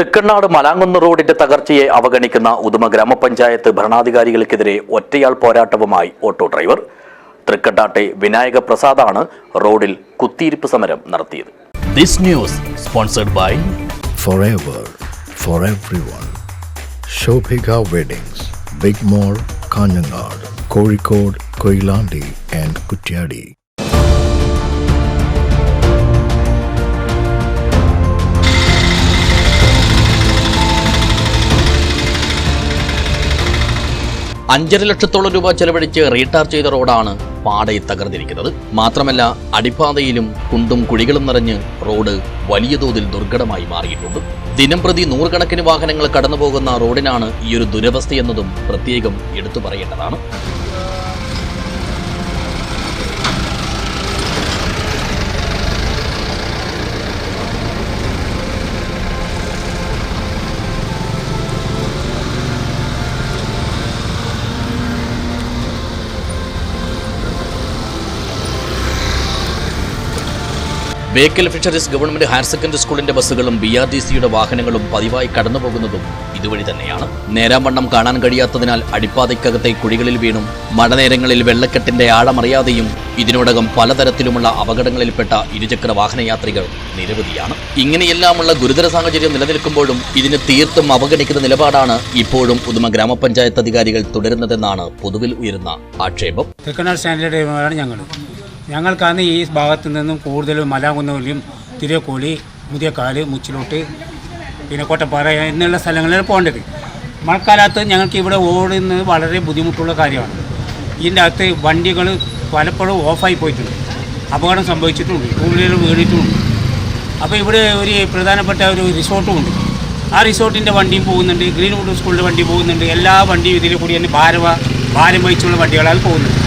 തൃക്കണ്ണാട് മലാങ്കുന്ന് റോഡിന്റെ തകർച്ചയെ അവഗണിക്കുന്ന ഉദുമ ഗ്രാമപഞ്ചായത്ത് ഭരണാധികാരികൾക്കെതിരെ ഒറ്റയാൾ പോരാട്ടവുമായി ഓട്ടോ ഡ്രൈവർ തൃക്കണ്ണാട്ടെ വിനായക പ്രസാദാണ് റോഡിൽ കുത്തിയിരിപ്പ് സമരം നടത്തിയത് this news sponsored by forever for everyone. Shobhika Weddings, Big mall Kanhangad Kozhikode Koilandi and Kutyadi. അഞ്ചര ലക്ഷത്തോളം രൂപ ചെലവഴിച്ച് റീടാർ ചെയ്ത റോഡാണ് പാടയിൽ തകർന്നിരിക്കുന്നത്. മാത്രമല്ല അടിപ്പാതയിലും കുണ്ടും കുഴികളും നിറഞ്ഞ് റോഡ് വലിയ തോതിൽ ദുർഘടമായി മാറിയിട്ടുണ്ട്. ദിനം പ്രതി നൂറുകണക്കിന് വാഹനങ്ങൾ കടന്നുപോകുന്ന റോഡിനാണ് ഈ ഒരു ദുരവസ്ഥയെന്നതും പ്രത്യേകം എടുത്തു പറയേണ്ടതാണ്. Bekal fisheries government higher secondary സ്കൂളിന്റെ ബസ്സുകളും ബി ആർ ഡി സിയുടെ വാഹനങ്ങളും പതിവായി കടന്നുപോകുന്നതും ഇതുവഴി തന്നെയാണ്. നേരാവണ്ണം കാണാൻ കഴിയാത്തതിനാൽ അടിപ്പാതയ്ക്കകത്തെ കുഴികളിൽ വീണും മഴനേരങ്ങളിൽ വെള്ളക്കെട്ടിന്റെ ആഴമറിയാതെയും ഇതിനോടകം പലതരത്തിലുമുള്ള അപകടങ്ങളിൽപ്പെട്ട ഇരുചക്ര വാഹനയാത്രികൾ നിരവധിയാണ്. ഇങ്ങനെയെല്ലാമുള്ള ഗുരുതര സാഹചര്യം നിലനിൽക്കുമ്പോഴും ഇതിന് തീർത്തും അവഗണിക്കുന്ന നിലപാടാണ് ഇപ്പോഴും ഉദുമ ഗ്രാമപഞ്ചായത്ത് അധികാരികൾ തുടരുന്നതെന്നാണ് പൊതുവിൽ ഉയരുന്ന ആക്ഷേപം. ഞങ്ങൾ ഞങ്ങൾക്കാണ് ഈ ഭാഗത്തു നിന്നും കൂടുതലും മലാകുന്നവലിയും തിരക്കോളി മുതിയക്കാൽ മുച്ചിലോട്ട് പിന്നെ കോട്ടപ്പാറ എന്നുള്ള സ്ഥലങ്ങളിലാണ് പോകേണ്ടത്. മഴക്കാലത്ത് ഞങ്ങൾക്ക് ഇവിടെ ഓടുന്നത് വളരെ ബുദ്ധിമുട്ടുള്ള കാര്യമാണ്. ഇതിന്റെ അകത്ത് വണ്ടികൾ പലപ്പോഴും ഓഫായി പോയിട്ടുണ്ട്. അപകടം സംഭവിച്ചിട്ടുണ്ട്. ടൂ വീലർ വീണിട്ടുമുണ്ട് അപ്പോൾ ഇവിടെ ഒരു പ്രധാനപ്പെട്ട ഒരു റിസോർട്ടും ഉണ്ട്. ആ റിസോർട്ടിന്റെ വണ്ടിയും പോകുന്നുണ്ട്. ഗ്രീൻവുഡ് സ്കൂളിന്റെ വണ്ടി പോകുന്നുണ്ട്. എല്ലാ വണ്ടിയും ഇതിൽ കൂടി തന്നെ ഭാരവ ഭാരം വഹിച്ചുള്ള വണ്ടികളാൽ പോകുന്നത്.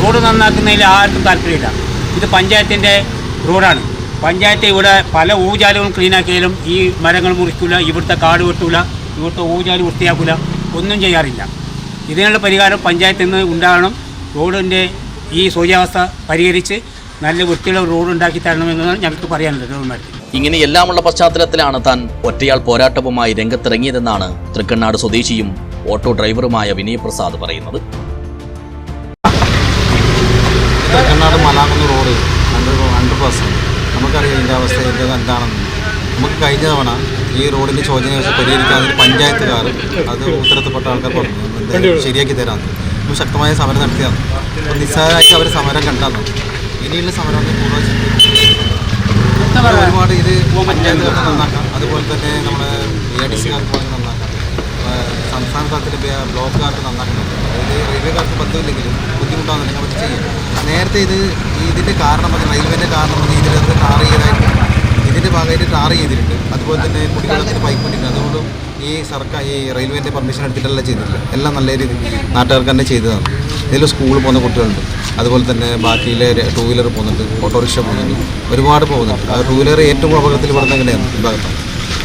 റോഡ് നന്നാക്കുന്നതിൽ ആർക്കും താല്പര്യമില്ല. ഇത് പഞ്ചായത്തിന്റെ റോഡാണ്. പഞ്ചായത്ത് ഇവിടെ പല ഊജാലുകളും ക്ലീനാക്കിയാലും ഈ മരങ്ങൾ മുറിക്കില്ല ഇവിടുത്തെ കാട് വെട്ടൂല ഇവിടുത്തെ ഊജാൽ വൃത്തിയാക്കില്ല ഒന്നും ചെയ്യാറില്ല. ഇതിനുള്ള പരിഹാരം പഞ്ചായത്തിൽ നിന്ന് ഉണ്ടാകണം. റോഡിന്റെ ഈ ശോചാവസ്ഥ പരിഹരിച്ച് നല്ല വൃത്തിയുള്ള റോഡ് ഉണ്ടാക്കി തരണമെന്നാണ് ഞങ്ങൾക്ക് പറയാനുള്ളത് ഗവൺമെന്റ് ഇങ്ങനെ എല്ലാമുള്ള പശ്ചാത്തലത്തിലാണ് താൻ ഒറ്റയാൾ പോരാട്ടവുമായി രംഗത്തിറങ്ങിയതെന്നാണ് തൃക്കണ്ണാട് സ്വദേശിയും ഓട്ടോ ഡ്രൈവറുമായ വിനയ് പ്രസാദ് പറയുന്നത്. Thekkanad Malakunnu road hundred hundred percent നമുക്കറിയാം ഇതിന്റെ അവസ്ഥ ഇത് എന്താണെന്ന്. നമുക്ക് കഴിഞ്ഞ തവണ ഈ റോഡിന്റെ ശോചനീയാവസ്ഥ പരിഹരിക്കാൻ പഞ്ചായത്തുകാർ അത് ഉത്തരത്തിൽപ്പെട്ട ആൾക്കാർ പറഞ്ഞു. ശരിയാക്കി തരാമെന്ന് ശക്തമായ സമരം നടത്തിയതാണ്. അപ്പോൾ നിസ്സാരമായിട്ട് അവർ സമരം കണ്ടാന്ന്. ഇനിയുള്ള സമരം ഒരുപാട് ഇത് പഞ്ചായത്തുകാർക്ക് നന്നാക്കാം. അതുപോലെ തന്നെ നമ്മുടെ എ ഡി സിക്കാർക്ക് സംസ്ഥാന തലത്തിൽ ബ്ലോക്കുകാർക്ക് നന്നാക്കുന്നുണ്ട് അതായത് റെയിൽവേക്കാർക്ക് ബന്ധമില്ലെങ്കിലും ബുദ്ധിമുട്ടാണ് അവർ ചെയ്യും നേരത്തെ ഇത് ഇതിന്റെ കാരണം പറഞ്ഞാൽ റെയിൽവേന്റെ കാരണം അത് ഇതിനകത്ത് ടാർ ചെയ്തായിരുന്നു ഇതിന്റെ ഭാഗമായിട്ട് ടാർ ചെയ്തിട്ടുണ്ട്. അതുപോലെ തന്നെ കുടിവെള്ളത്തിന് പൈപ്പ് ഇട്ടിട്ടുണ്ട്. അതുകൊണ്ടും ഈ സർക്കാർ ഈ റെയിൽവേന്റെ പെർമിഷൻ എടുത്തിട്ടല്ല ചെയ്തിട്ടില്ല എല്ലാം നല്ല രീതി നാട്ടുകാർക്ക് തന്നെ ചെയ്തതാണ്. ഇതിൽ സ്കൂളിൽ പോകുന്ന കുട്ടികളുണ്ട്. അതുപോലെ തന്നെ ബാക്കിയിലെ ടൂ വീലർ പോകുന്നുണ്ട്. ഓട്ടോറിക്ഷ പോകുന്നുണ്ട്. ഒരുപാട് പോകുന്നുണ്ട്. ആ ടൂ വീലർ ഏറ്റവും അപകടത്തിൽ പെടുന്ന എങ്ങനെയാണ് ഈ ഭാഗത്താണ്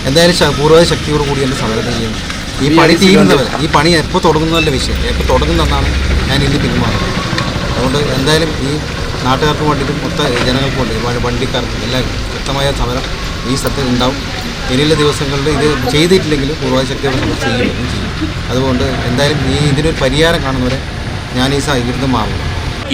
എന്തായാലും പൂർവ ശക്തിയോട് കൂടി എന്റെ സമരം ചെയ്യുന്നു. ഈ പണി തീരുന്നവർ ഈ പണി എപ്പോൾ തുടങ്ങുന്നതല്ല വിഷയം. എപ്പോൾ തുടങ്ങുന്നതെന്നാണ് ഞാൻ ഇനി പിന്മാറുന്നത്. അതുകൊണ്ട് എന്തായാലും ഈ നാട്ടുകാർക്ക് വേണ്ടിയിട്ടും മൊത്ത ജനങ്ങൾക്ക് വേണ്ടി വണ്ടിക്കാർക്കും എല്ലാവരും ശക്തമായ സമരം ഈ സ്ഥലത്ത് ഉണ്ടാവും. ഇനിയുള്ള ദിവസങ്ങളിൽ ഇത് ചെയ്തിട്ടില്ലെങ്കിൽ പൂർവ ശക്തിയോട് നമ്മൾ ചെയ്യുകയും ചെയ്യും. അതുകൊണ്ട് എന്തായാലും ഈ ഇതിനൊരു പരിഹാരം കാണുന്നവരെ ഞാൻ ഈ സാഹചര്യത്തിൽ മാറുന്നു.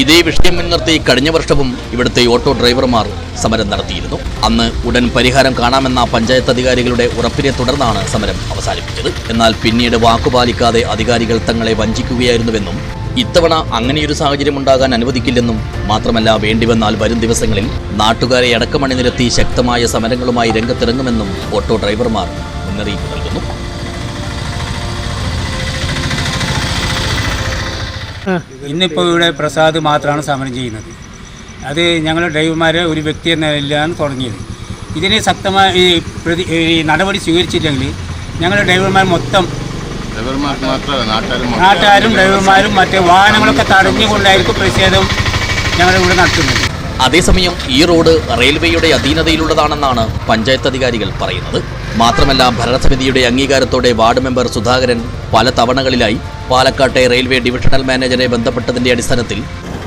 ഇതേ വിഷയം മുൻനിർത്തി കഴിഞ്ഞ വർഷവും ഇവിടുത്തെ ഓട്ടോ ഡ്രൈവർമാർ സമരം നടത്തിയിരുന്നു. അന്ന് ഉടൻ പരിഹാരം കാണാമെന്ന പഞ്ചായത്ത് അധികാരികളുടെ ഉറപ്പിനെ തുടർന്നാണ് സമരം അവസാനിപ്പിച്ചത്. എന്നാൽ പിന്നീട് വാക്കുപാലിക്കാതെ അധികാരികൾ തങ്ങളെ വഞ്ചിക്കുകയായിരുന്നുവെന്നും ഇത്തവണ അങ്ങനെയൊരു സാഹചര്യം ഉണ്ടാകാൻ അനുവദിക്കില്ലെന്നും മാത്രമല്ല വേണ്ടിവന്നാൽ വരും ദിവസങ്ങളിൽ നാട്ടുകാരെ അടക്കമണി നിരത്തി ശക്തമായ സമരങ്ങളുമായി രംഗത്തിറങ്ങുമെന്നും ഓട്ടോ ഡ്രൈവർമാർ മുന്നറിയിപ്പ് നൽകുന്നു. ഇന്നിപ്പോൾ ഇവിടെ പ്രസാദ് മാത്രമാണ് സമരം ചെയ്യുന്നത്. അത് ഞങ്ങൾ ഡ്രൈവർമാരെ ഒരു വ്യക്തി എന്ന നിലയിലാണ് തുടങ്ങിയത്. ഇതിന് ശക്തമായി ഈ പ്രതി ഈ നടപടി സ്വീകരിച്ചില്ലെങ്കിൽ ഞങ്ങൾ ഡ്രൈവർമാർ മൊത്തം നാട്ടുകാരും ഡ്രൈവർമാരും മറ്റേ വാഹനങ്ങളൊക്കെ തടഞ്ഞുകൊണ്ടായിരിക്കും പ്രതിഷേധം ഞങ്ങളിവിടെ നടത്തുന്നത്. അതേസമയം ഈ റോഡ് റെയിൽവേയുടെ അധീനതയിലുള്ളതാണെന്നാണ് പഞ്ചായത്ത് അധികാരികൾ പറയുന്നത്. മാത്രമല്ല ഭരണസമിതിയുടെ അംഗീകാരത്തോടെ വാർഡ് മെമ്പർ സുധാകരൻ പല തവണകളിലായി പാലക്കാട്ടെ റെയിൽവേ ഡിവിഷണൽ മാനേജറെ ബന്ധപ്പെട്ടതിന്റെ അടിസ്ഥാനത്തിൽ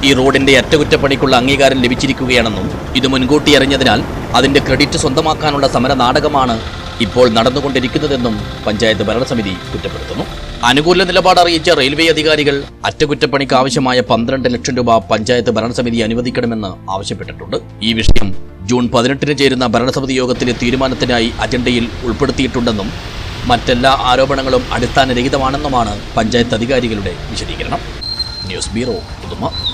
ഈ റോഡിന്റെ അറ്റകുറ്റപ്പണിക്കുള്ള അംഗീകാരം ലഭിച്ചിരിക്കുകയാണെന്നും ഇത് മുൻകൂട്ടി അറിഞ്ഞതിനാൽ അതിന്റെ ക്രെഡിറ്റ് സ്വന്തമാക്കാനുള്ള സമര നാടകമാണ് ഇപ്പോൾ നടന്നുകൊണ്ടിരിക്കുന്നതെന്നും പഞ്ചായത്ത് ഭരണസമിതി കുറ്റപ്പെടുത്തുന്നു. അനുകൂല നിലപാട് അറിയിച്ച റെയിൽവേ അധികാരികൾ അറ്റകുറ്റപ്പണിക്ക് ആവശ്യമായ പന്ത്രണ്ട് ലക്ഷം രൂപ പഞ്ചായത്ത് ഭരണസമിതി അനുവദിക്കണമെന്ന് ആവശ്യപ്പെട്ടിട്ടുണ്ട്. ഈ വിഷയം ജൂൺ പതിനെട്ടിന് ചേരുന്ന ഭരണസമിതി യോഗത്തിലെ തീരുമാനത്തിനായി അജണ്ടയിൽ ഉൾപ്പെടുത്തിയിട്ടുണ്ടെന്നും മറ്റെല്ലാ ആരോപണങ്ങളും അടിസ്ഥാനരഹിതമാണെന്നുമാണ് പഞ്ചായത്ത് അധികാരികളുടെ വിശദീകരണം. ന്യൂസ് ബ്യൂറോ പുതുമ.